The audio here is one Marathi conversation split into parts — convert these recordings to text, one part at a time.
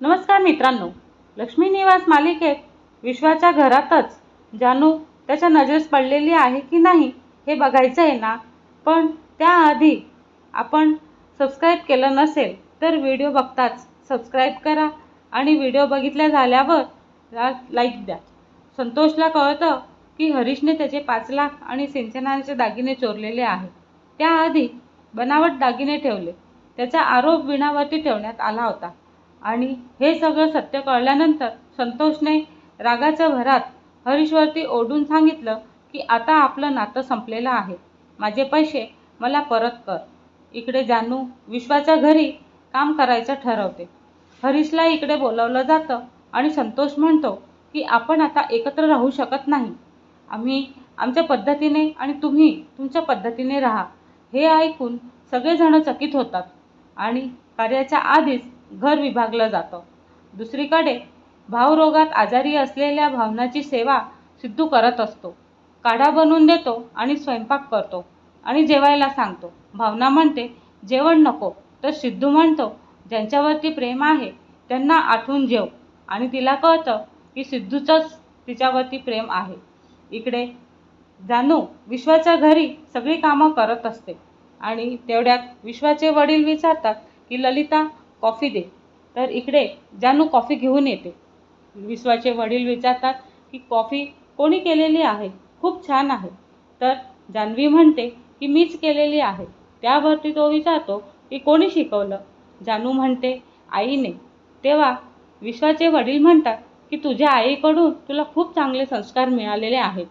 नमस्कार मित्रांनो. लक्ष्मी निवास मालिकेत विश्वाच्या घरातच जानू त्याच्या नजरेस पडलेली आहे की नाही हे बघायचं आहे ना? पण त्याआधी आपण सबस्क्राईब केलं नसेल तर व्हिडिओ बघताच सबस्क्राईब करा आणि व्हिडिओ बघितल्या झाल्यावर लाईक द्या. संतोषला कळतं की हरीशने त्याचे पाच लाख आणि सिंचनाचे दागिने चोरलेले आहे त्याआधी बनावट दागिने ठेवले. त्याचा आरोप विणावरती ठेवण्यात आला होता. आणि हे सगळं सत्य कळल्यानंतर संतोषने रागाच्या भरात हरीशवरती ओढून सांगितलं की आता आपलं नातं संपलेलं आहे. माझे पैसे मला परत कर. इकडे जानू विश्वाच्या घरी काम करायचं ठरवते. हरीशला इकडे बोलवलं जातं आणि संतोष म्हणतो की आपण आता एकत्र राहू शकत नाही. आम्ही आमच्या पद्धतीने आणि तुम्ही तुमच्या पद्धतीने राहा. हे ऐकून सगळेजण चकित होतात. आणि कार्याच्या आधीच घर विभागलं जातं. दुसरीकडे भावरोगात आजारी असलेल्या भावनाची सेवा सिद्धू करत असतो. काढा बनवून देतो आणि स्वयंपाक करतो आणि जेवायला सांगतो. भावना म्हणते जेवण नको. तर सिद्धू म्हणतो ज्यांच्यावरती प्रेम आहे त्यांना आठवून जेव. आणि तिला कळतं की सिद्धूचंच तिच्यावरती प्रेम आहे. इकडे जानू विश्वाच्या घरी सगळी कामं करत असते. आणि तेवढ्यात विश्वाचे वडील विचारतात की ललिता कॉफी दे. तर इकडे जानू कॉफी घेऊन येते. विश्वाचे वडील विचारतात की कॉफी कोणी केलेली आहे? खूप छान आहे. तर जान्हवी म्हणते की मीच केलेली आहे. त्यावरती तो विचारतो की कोणी शिकवलं? जानू म्हणते आईने. तेव्हा विश्वाचे वडील म्हणतात की तुझ्या आईकडून तुला खूप चांगले संस्कार मिळालेले आहेत.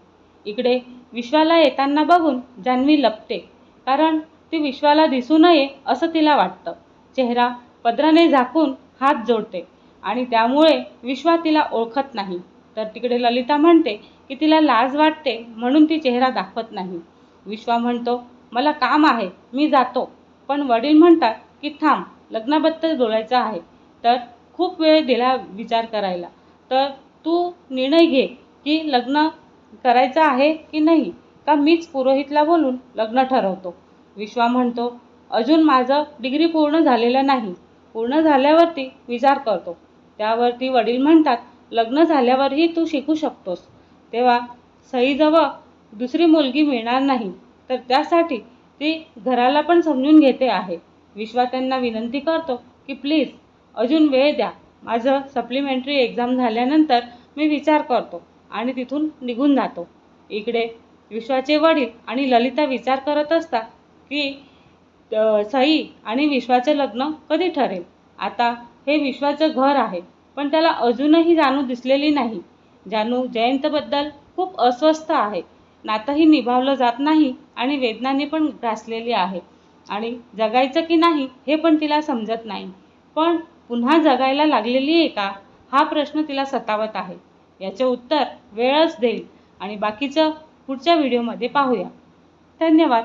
इकडे विश्वाला येताना बघून जान्हवी लपते कारण ती विश्वाला दिसू नये असं तिला वाटतं. चेहरा पदराने झाकून हात जोडते आणि त्यामुळे विश्वा तिला ओळखत नाही. तर तिकडे ललिता म्हणते की तिला लाज वाटते म्हणून ती चेहरा दाखवत नाही. विश्वा म्हणतो मला काम आहे मी जातो. पण वडील म्हणतात की थांब लग्नाबद्दल बोलायचं आहे. तर खूप वेळ दिला विचार करायला. तर तू निर्णय घे की लग्न करायचं आहे की नाही? का मीच पुरोहितला बोलून लग्न ठरवतो? विश्वा म्हणतो अजून माझं डिग्री पूर्ण झालेलं नाही. पूर्ण झाल्यावरती विचार करतो. त्यावरती वडील म्हणतात लग्न झाल्यावरही तू शिकू शकतोस. तेव्हा सईजवळ दुसरी मुलगी मिळणार नाही. तर त्यासाठी ती घराला पण समजून घेते आहे. विश्वा त्यांना विनंती करतो की प्लीज अजून वेळ द्या. माझं सप्लिमेंटरी एक्झाम झाल्यानंतर मी विचार करतो आणि तिथून निघून जातो. इकडे विश्वाचे वडील आणि ललिता विचार करत असतात की सई आणि विश्वाचं लग्न कधी ठरेल? आता हे विश्वाचं घर आहे पण त्याला अजूनही जानू दिसलेली नाही. जानू जयंतबद्दल खूप अस्वस्थ आहे. नातंही निभावलं जात नाही आणि वेदनाने पण ग्रासलेली आहे. आणि जगायचं की नाही हे पण तिला समजत नाही. पण पुन्हा जगायला लागलेली आहे का? हा प्रश्न तिला सतावत आहे. याचे उत्तर वेळच देईल. आणि बाकीचं पुढच्या व्हिडिओमध्ये पाहूया. धन्यवाद.